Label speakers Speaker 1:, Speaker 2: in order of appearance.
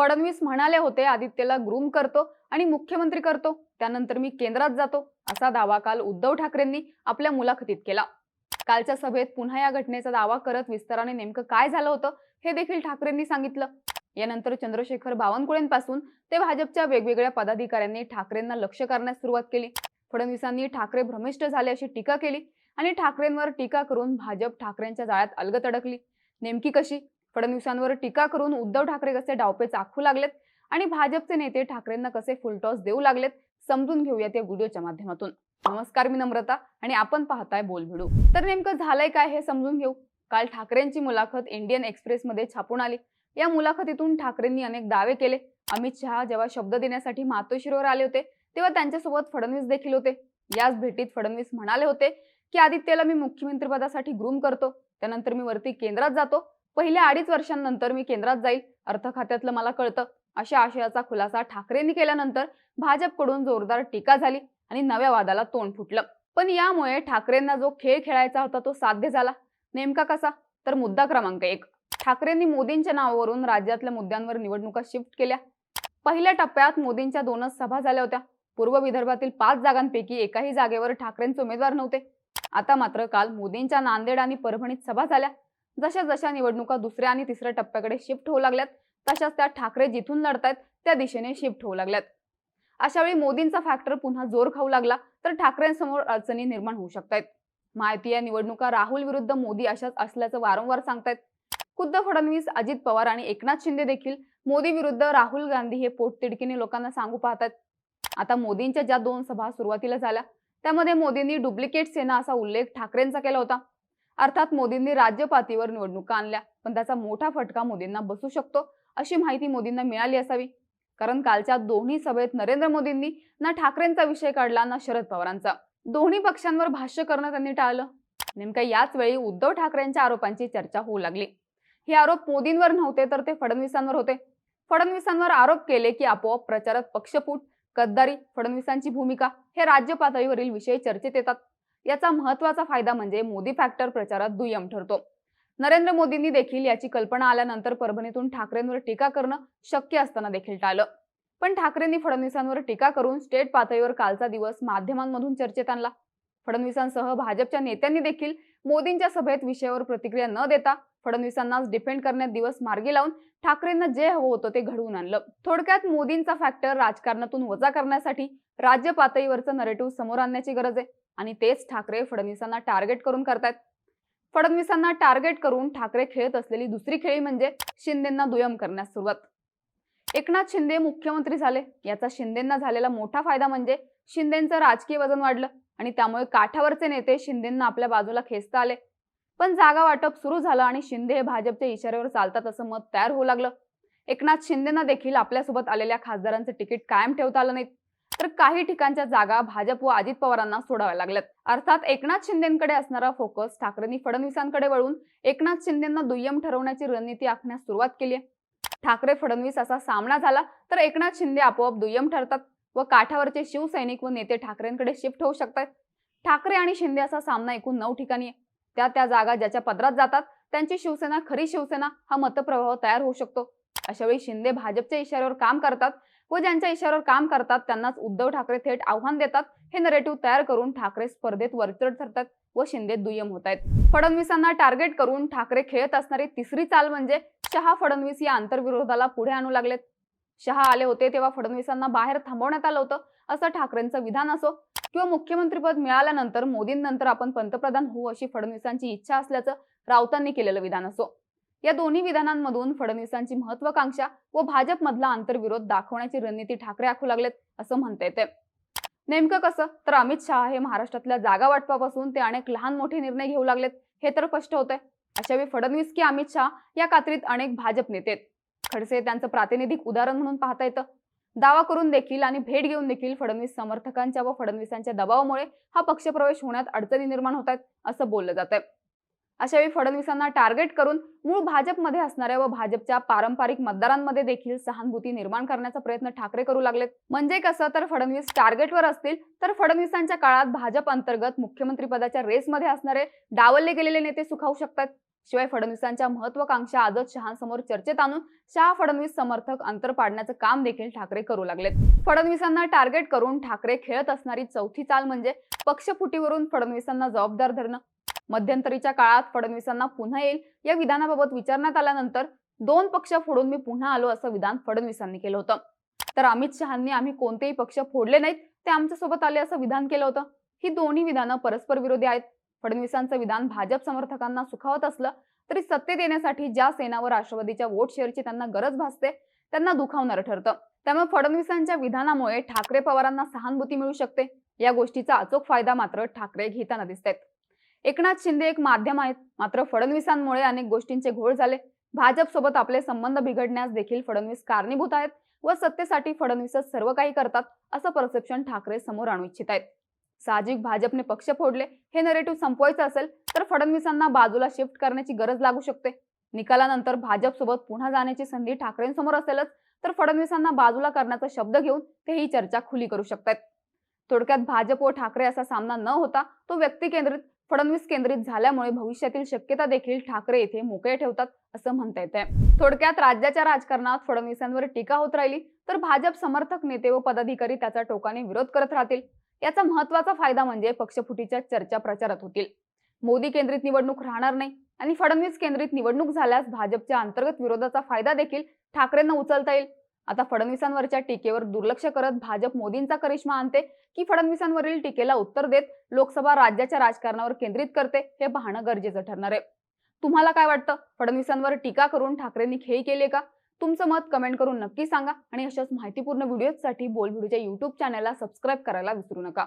Speaker 1: फडणवीस म्हणाले होते आदित्यला ग्रूम करतो आणि मुख्यमंत्री करतो. त्यानंतर मी केंद्रात जातो असा दावा काल उद्धव ठाकरेंनी आपल्या मुलाखतीत केला. कालच्या सभेत पुन्हा या घटनेचा दावा करत विस्ताराने नेमकं काय झालं होतं हे देखील ठाकरेंनी सांगितलं. यानंतर चंद्रशेखर बावनकुळेंपासून ते भाजपच्या वेगवेगळ्या पदाधिकाऱ्यांनी ठाकरेंना लक्ष करण्यास सुरुवात केली. फडणवीसांनी ठाकरे भ्रमिष्ठ झाले अशी टीका केली आणि ठाकरेंवर टीका करून भाजप ठाकरेंच्या जाळ्यात अलगत अडकली नेमकी कशी? फडणवीसांवर टीका करून उद्धव ठाकरे कसे डावपेच आखू लागलेत आणि भाजपचे नेते ठाकरेंना कसे फुलटॉस देऊ लागलेत समजून घेऊयात या व्हिडिओच्या माध्यमातून. नमस्कार मी नम्रता आणि आपण पाहताय बोल भिडू तर नेमकं झालंय काय हे समजून घेऊ? काल ठाकरेंची मुलाखत इंडियन एक्सप्रेस मध्ये छापून आली. या मुलाखतीतून ठाकरेंनी अनेक दावे केले. अमित शहा जेव्हा शब्द देण्यासाठी मातोश्रीवर आले होते तेव्हा त्यांच्यासोबत फडणवीस देखील होते. याच भेटीत फडणवीस म्हणाले होते की आदित्यला मी मुख्यमंत्रीपदासाठी ग्रूम करतो. त्यानंतर मी वरती केंद्रात जातो. पहिल्या अडीच वर्षांनंतर मी केंद्रात जाईल अर्थ खात्यातलं मला कळतं. अशा आशयाचा खुलासा ठाकरेंनी केल्यानंतर भाजपकडून जोरदार टीका झाली आणि नव्या वादाला तोंड फुटलं. पण यामुळे ठाकरेंना जो खेळ खेळायचा होता तो साध्य झाला. नेमका कसा? तर मुद्दा क्रमांक एक. ठाकरेंनी मोदींच्या नावावरून राज्यातल्या मुद्द्यांवर निवडणुका शिफ्ट केल्या. पहिल्या टप्प्यात मोदींच्या दोनच सभा झाल्या होत्या. पूर्व विदर्भातील पाच जागांपैकी एकाही जागेवर ठाकरेंचे उमेदवार नव्हते. आता मात्र काल मोदींच्या नांदेड आणि परभणीत सभा झाल्या. जशा जशा निवडणुका दुसऱ्या आणि तिसऱ्या टप्प्याकडे शिफ्ट होऊ लागल्यात तशाच त्या ठाकरे जिथून लढतायत त्या दिशेने शिफ्ट होऊ लागल्यात. अशावेळी मोदींचा फॅक्टर पुन्हा जोर खाऊ लागला तर ठाकरेंसमोर अडचणी निर्माण होऊ शकतायत. माहिती या निवडणुका राहुल विरुद्ध मोदी अशाच असल्याचं वारंवार सांगतायत. खुद्द फडणवीस अजित पवार आणि एकनाथ शिंदे देखील मोदी विरुद्ध राहुल गांधी हे पोटतिडकीने लोकांना सांगू पाहतात आता मोदींच्या ज्या दोन सभा सुरुवातीला झाल्या त्यामध्ये मोदींनी डुप्लिकेट सेना असा उल्लेख ठाकरेंचा केला होता. अर्थात मोदींनी राज्य पातळीवर निवडणुका आणल्या. पण त्याचा मोठा फटका मोदींना बसू शकतो अशी माहिती मोदींना मिळाली असावी. कारण कालच्या दोन्ही सभेत नरेंद्र मोदींनी ना ठाकरेंचा विषय काढला ना शरद पवारांचा. दोन्ही पक्षांवर भाष्य करणं त्यांनी टाळलं. नेमक्या याच वेळी उद्धव ठाकरेंच्या आरोपांची चर्चा होऊ लागली. हे आरोप मोदींवर नव्हते तर ते फडणवीसांवर होते. फडणवीसांवर आरोप केले की आपोआप प्रचारात पक्षपूट गद्दारी फडणवीसांची भूमिका हे राज्य पातळीवरील विषय चर्चेत येतात. याचा महत्त्वाचा फायदा म्हणजे मोदी फॅक्टर प्रचारात दुय्यम ठरतो. नरेंद्र मोदींनी देखील याची कल्पना आल्यानंतर परभणीतून ठाकरेंवर टीका करणं शक्य असताना देखील टाळलं. पण ठाकरेंनी फडणवीसांवर टीका करून स्टेट पातळीवर कालचा दिवस माध्यमांमधून चर्चेत आणला. फडणवीसांसह भाजपच्या नेत्यांनी देखील मोदींच्या सभेत विषयावर प्रतिक्रिया न देता फडणवीसांनाच डिफेंड करण्यात दिवस मार्गी लावून ठाकरेंना जे हवं होतं ते घडवून आणलं. थोडक्यात मोदींचा फॅक्टर राजकारणातून वजा करण्यासाठी राज्य पातळीवरचं नरेटिव्ह समोर आणण्याची गरज आहे. आणि तेच ठाकरे फडणवीसांना टार्गेट करून करतायत. फडणवीसांना टार्गेट करून ठाकरे खेळत असलेली दुसरी खेळी म्हणजे शिंदेंना दुय्यम करण्यास सुरुवात. एकनाथ शिंदे मुख्यमंत्री झाले. याचा शिंदेंना झालेला मोठा फायदा म्हणजे शिंदेंचं राजकीय वजन वाढलं आणि त्यामुळे काठावरचे नेते शिंदेंना आपल्या बाजूला खेचता आले. पण जागा वाटप सुरू झालं आणि शिंदे हे भाजपच्या इशाऱ्यावर चालतात असं मत तयार होऊ लागलं. एकनाथ शिंदेना देखील आपल्यासोबत आलेल्या खासदारांचं तिकीट कायम ठेवता आलं नाही. तर काही ठिकाणच्या जागा भाजप व अजित पवारांना सोडाव्या लागल्यात. अर्थात एकनाथ शिंदेकडे असणारा फोकस ठाकरेंनी फडणवीसांकडे वळून एकनाथ शिंदेना दुय्यम ठरवण्याची रणनीती आखण्यास सुरुवात केली आहे. ठाकरे फडणवीस असा सामना झाला तर एकनाथ शिंदे आपोआप दुय्यम ठरतात व काठावरचे शिवसैनिक व नेते ठाकरेंकडे शिफ्ट होऊ शकतात. ठाकरे आणि शिंदे असा सामना एकूण नऊ ठिकाणी आहे. त्या त्या जागा ज्याच्या पदरात जातात त्यांची शिवसेना खरी शिवसेना हा मतप्रभाव तयार होऊ शकतो. अशावेळी शिंदे भाजपच्या इशाऱ्यावर काम करतात. व ज्यांच्या इशाऱ्यावर काम करतात त्यांनाच उद्धव ठाकरे थेट आव्हान देतात. हे नरेटिव्ह तयार करून ठाकरे स्पर्धेत वरचढ ठरतात व शिंदे दुय्यम होत आहेत फडणवीसांना टार्गेट करून ठाकरे खेळत असणारी तिसरी चाल म्हणजे शहा फडणवीस या आंतरविरोधाला पुढे आणू लागलेत. शहा आले होते तेव्हा फडणवीसांना बाहेर थांबवण्यात आलं होतं असं ठाकरेंचं विधान असो किंवा मुख्यमंत्रीपद मिळाल्यानंतर मोदींनंतर आपण पंतप्रधान होऊ अशी फडणवीसांची इच्छा असल्याचं राऊतांनी केलेलं विधान असो. या दोन्ही विधानांमधून फडणवीसांची महत्वाकांक्षा व भाजपमधला आंतरविरोध दाखवण्याची रणनीती ठाकरे आखू लागलेत असं म्हणता येते नेमकं कसं? तर अमित शहा हे महाराष्ट्रातल्या जागा वाटपापासून ते अनेक लहान मोठे निर्णय घेऊ लागलेत हे तर स्पष्ट होतंय. अशावेळी फडणवीस की अमित शहा या कात्रीत अनेक भाजप नेते खडसे त्यांचं प्रातिनिधिक उदाहरण म्हणून पाहता येतं. दावा करून देखील आणि भेट घेऊन देखील फडणवीस समर्थकांच्या व फडणवीसांच्या दबावामुळे हा पक्षप्रवेश होण्यात अडचणी निर्माण होत आहेत असं बोललं जात आहे अशावेळी फडणवीसांना टार्गेट करून मूळ भाजपमध्ये असणाऱ्या व भाजपच्या पारंपरिक मतदारांमध्ये देखील सहानुभूती निर्माण करण्याचा प्रयत्न ठाकरे करू लागलेत. म्हणजे कसं? तर फडणवीस टार्गेटवर असतील तर फडणवीसांच्या काळात भाजप अंतर्गत मुख्यमंत्रीपदाच्या रेसमध्ये असणारे डावलले गेलेले नेते सुखावू शकतात. शिवाय फडणवीसांच्या महत्वाकांक्षा आजच शहांसमोर चर्चेत आणून शहा फडणवीस समर्थक अंतर पाडण्याचं काम देखील ठाकरे करू लागलेत. फडणवीसांना टार्गेट करून ठाकरे खेळत असणारी चौथी चाल म्हणजे पक्षफुटीवरून फडणवीसांना जबाबदार धरणं. मध्यंतरीच्या काळात फडणवीसांना पुन्हा येईल या विधानाबाबत विचारण्यात आल्यानंतर दोन पक्ष फोडून मी पुन्हा आलो असं विधान फडणवीसांनी केलं होतं. तर अमित शहांनी आम्ही कोणतेही पक्ष फोडले नाहीत ते आमच्यासोबत आले असं विधान केलं होतं. ही दोन्ही विधानं परस्पर विरोधी आहेत. फडणवीसांचं विधान भाजप समर्थकांना सुखावत असलं तरी सत्तेत येण्यासाठी ज्या सेनावर राष्ट्रवादीच्या वोट शेअरची त्यांना गरज भासते त्यांना दुखावणारं ठरतं. त्यामुळे फडणवीसांच्या विधानामुळे ठाकरे पवारांना सहानुभूती मिळू शकते. या गोष्टीचा अचूक फायदा मात्र ठाकरे घेताना दिसत एकनाथ शिंदे एक माध्यम आहेत. मात्र फडणवीसांमुळे अनेक गोष्टींचे घोळ झाले. भाजप सोबत आपले संबंध बिघडण्यास देखील फडणवीस कारणीभूत आहेत व सत्तेसाठी फडणवीसच सर्व काही करतात असं परसेप्शन ठाकरे समोर आणू इच्छित आहेत. साहजिक भाजपने पक्ष फोडले हे नरेटिव्ह संपवायचं असेल तर फडणवीसांना बाजूला शिफ्ट करण्याची गरज लागू शकते. निकालानंतर भाजप सोबत पुन्हा जाण्याची संधी ठाकरेंसमोर असेलच तर फडणवीसांना बाजूला करण्याचा शब्द घेऊन ते ही चर्चा खुली करू शकतात थोडक्यात भाजप व ठाकरे असा सामना न होता तो व्यक्ती केंद्रित फडणवीस केंद्रित झाल्यामुळे भविष्यातील शक्यता देखील ठाकरे येथे मोकळे ठेवतात असं म्हणता येते थोडक्यात राज्याच्या राजकारणात फडणवीसांवर टीका होत राहिली तर भाजप समर्थक नेते व पदाधिकारी त्याचा टोकाने विरोध करत राहतील. याचा महत्त्वाचा फायदा म्हणजे पक्षफुटीच्या चर्चा प्रचारात होतील. मोदी केंद्रित निवडणूक राहणार नाही आणि फडणवीस केंद्रित निवडणूक झाल्यास भाजपच्या अंतर्गत विरोधाचा फायदा देखील ठाकरेंना उचलता येईल. आता फडणवीसांवरच्या टीकेवर दुर्लक्ष करत भाजप मोदींचा करिश्मा आणते की फडणवीसांवरील टीकेला उत्तर देत लोकसभा राज्याच्या राजकारणावर केंद्रित करते हे पाहणं गरजेचं ठरणार आहे. तुम्हाला काय वाटतं? फडणवीसांवर टीका करून ठाकरेंनी खेळी केली का? तुमचं मत कमेंट करून नक्की सांगा आणि अशाच माहितीपूर्ण व्हिडिओसाठी बोल व्हिडिओच्या युट्यूब चॅनलला सबस्क्राईब करायला विसरू नका.